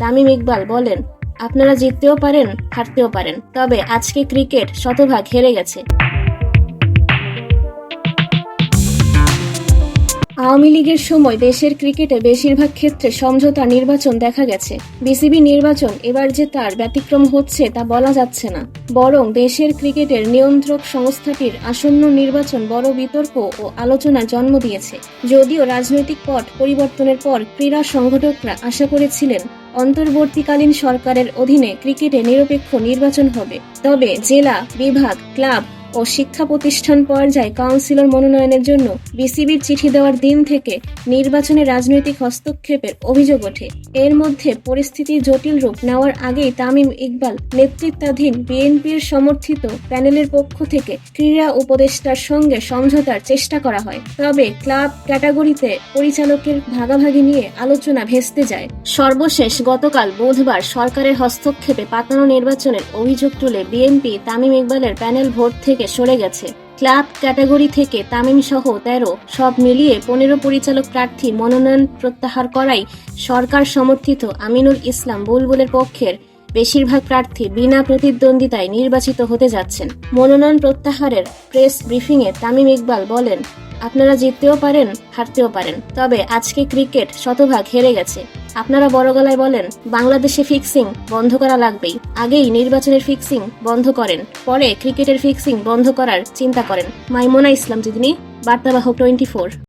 তামিম ইকবাল বলেন, আপনারা জিততেও পারেন, হারতেও পারেন, তবে আজকে ক্রিকেট শতভাগ হেরে গেছে। আওয়ামী লীগের সময় দেশের ক্রিকেটে বেশিরভাগ ক্ষেত্রে সমঝোতা নির্বাচন দেখা গেছে। বিসিবি নির্বাচন এবার যে তার ব্যতিক্রম হচ্ছে তা বলা যাচ্ছে না। বরং দেশের ক্রিকেটের নিয়ন্ত্রক সংস্থাটির আসন্ন নির্বাচন বড় বিতর্ক ও আলোচনার জন্ম দিয়েছে। যদিও রাজনৈতিক পট পরিবর্তনের পর ক্রীড়া সংগঠকরা আশা করেছিলেন অন্তর্বর্তীকালীন সরকারের অধীনে ক্রিকেটে নিরপেক্ষ নির্বাচন হবে। তবে জেলা বিভাগ ক্লাব ও শিক্ষা প্রতিষ্ঠান পর্যায়ে কাউন্সিলর মনোনয়নের জন্য বিসিবির চিঠি দেওয়ার দিন থেকে নির্বাচনে রাজনৈতিক হস্তক্ষেপের অভিযোগ ওঠে। এর মধ্যে পরিস্থিতি জটিল রূপ নেওয়ার আগেই তামিম ইকবাল নেতৃত্বাধীন বিএনপির সমর্থিত প্যানেলের পক্ষ থেকে ক্রীড়া উপদেষ্টার সঙ্গে সমঝোতার চেষ্টা করা হয়। তবে ক্লাব ক্যাটাগরিতে পরিচালকের ভাগাভাগি নিয়ে আলোচনা ভেস্তে যায়। সর্বশেষ গতকাল বুধবার সরকারের হস্তক্ষেপে পাতানো নির্বাচনের অভিযোগ তুলে বিএনপি তামিম ইকবালের প্যানেল ভোট থেকে সরে গেছে। ক্লাব ক্যাটাগরি থেকে তামিম সহ তেরো, সব মিলিয়ে পনেরো পরিচালক প্রার্থী মনোনয়ন প্রত্যাহার করাই সরকার সমর্থিত আমিনুল ইসলাম বুলবুলের পক্ষের বেশিরভাগ প্রার্থী বিনা প্রতিদ্বন্দ্বিতায় নির্বাচিত হতে যাচ্ছেন। মনোনয়ন প্রত্যাহারের প্রেস ব্রিফিংয়ে তামিম ইকবাল বলেন, আপনারা জিততেও পারেন, হারতেও পারেন, তবে আজকে ক্রিকেট শতভাগ হেরে গেছে। আপনারা বড় গলায় বলেন, বাংলাদেশে ফিক্সিং বন্ধ করা লাগবেই। আগেই নির্বাচনের ফিক্সিং বন্ধ করেন, পরে ক্রিকেটের ফিক্সিং বন্ধ করার চিন্তা করেন। মাইমোনা ইসলাম, জিদিনী, বার্তাবাহক টোয়েন্টি ফোর।